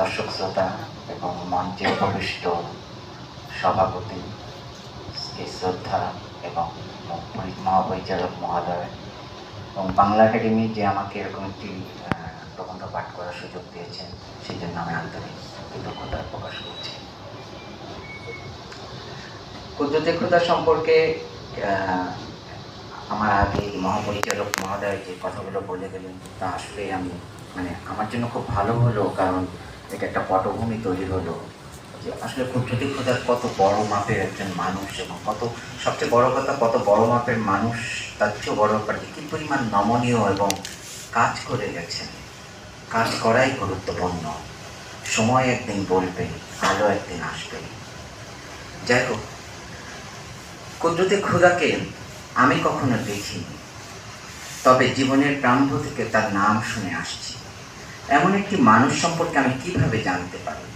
দর্শক শ্রোতা এবং মঞ্চে উপবিষ্ট সভাপতি শ্রী শ্রদ্ধা এবং পরি- মহাপরিচালক মহোদয় এবং বাংলা একাডেমি যে আমাকে এরকম একটি প্রবন্ধ পাঠ করার সুযোগ দিয়েছেন সেই জন্য আমি আন্তরিক কৃতজ্ঞতা প্রকাশ করছি। কুদ্রতে সম্পর্কে আমার আগে মহাপরিচালক মহোদয় যে কথাগুলো বলে গেলেন, তা আসলে আমি মানে আমার জন্য খুব ভালো হলো, কারণ এটা একটা পটভূমি তৈরি হলো যে আসলে কুদ্রতি খোদার কত বড় মাপের একজন মানুষ এবং কত সবচেয়ে বড় কথা, কত বড় মাপের মানুষ, তার চেয়েও বড় ব্যাপার কি পরিমাণ নমনীয় এবং কাজ করে গেছেন। কাজ করাই গুরুত্বপূর্ণ। সময় একদিন বলবে, আলো একদিন আসবে। যাই হোক কুদরতে ক্ষুদাকে আমি কখনো দেখিনি, তবে জীবনের প্রারম্ভ থেকে তার নাম শুনে আসছি। এমন একটি মানুষ সম্পর্কে আমি কীভাবে জানতে পারি?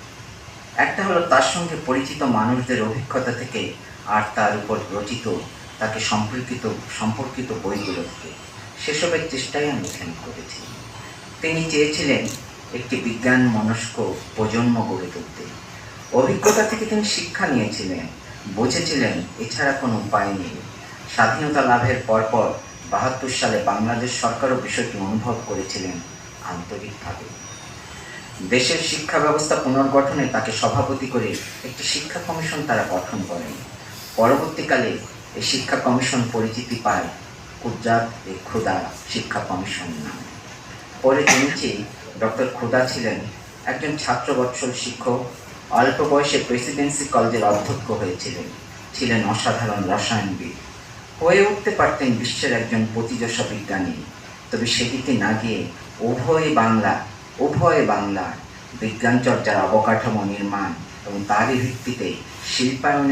একটা হলো তার সঙ্গে পরিচিত মানুষদের অভিজ্ঞতা থেকে আর তার উপর রচিত তাকে সম্পর্কিত সম্পর্কিত বইগুলো থেকে। সেসবের চেষ্টাই আমি এখানে করেছি। তিনি চেয়েছিলেন একটি বিজ্ঞান মনস্ক প্রজন্ম গড়ে তুলতে। অভিজ্ঞতা থেকে তিনি শিক্ষা নিয়েছিলেন, বুঝেছিলেন, এছাড়া কোনো উপায় নেই। স্বাধীনতা লাভের পরপর বাহাত্তর সালে বাংলাদেশ সরকারও বিষয়টি অনুভব করেছিলেন। আন্তরিকভাবে। দেশের শিক্ষা ব্যবস্থা পুনর্গঠনে তাকে সভাপতি করে একটি শিক্ষা কমিশন তারা গঠন করেন। পরবর্তীকালে এই শিক্ষা কমিশন পরিচিতি পায় কুজরাত এ ক্ষুদা শিক্ষা কমিশন নামে। পরে জেনেছি ডক্টর ক্ষুদা ছিলেন, একজন ছাত্রবৎসল শিক্ষক, অল্প বয়সে প্রেসিডেন্সি কলেজের অধ্যক্ষ হয়েছিলেন, ছিলেন অসাধারণ রসায়নবিদ। হয়ে উঠতে পারতেন বিশ্বের একজন প্রতিযশা বিজ্ঞানী, তবে সেদিকে না গিয়ে উভয় বাংলা উভয় বাংলার বিজ্ঞান চর্চার অবকাঠামো নির্মাণ এবং তারই ভিত্তিতে শিল্পায়নের